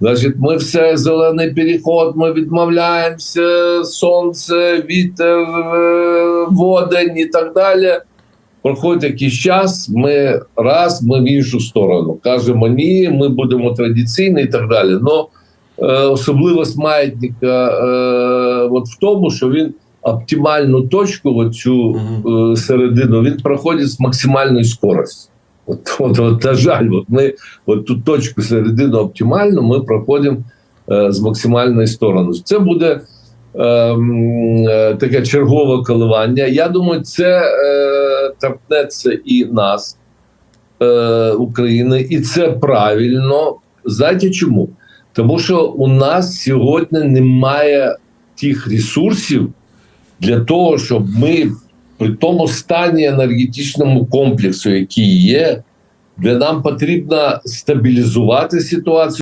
Значить, ми все зелений переход, ми відмовляємося, сонце, вітер, е, водень і так далі. Проходить якийсь час, ми раз, ми в іншу сторону. Кажемо, ні, ми будемо традиційні і так далі. Но е, особливість маятника е, от в тому, що він оптимальну точку, оцю середину, він проходить з максимальною скоростю. От, от, от, на жаль, от ми от ту точку середину оптимальну ми проходимо е, з максимальної сторони. Це буде ем, е, таке чергове коливання. Я думаю, це е, торкнеться і нас, е, України, і це правильно. Знаєте чому? Тому що у нас сьогодні немає тих ресурсів для того, щоб ми при тому стані енергетичному комплексу, який є, де нам потрібно стабілізувати ситуацію.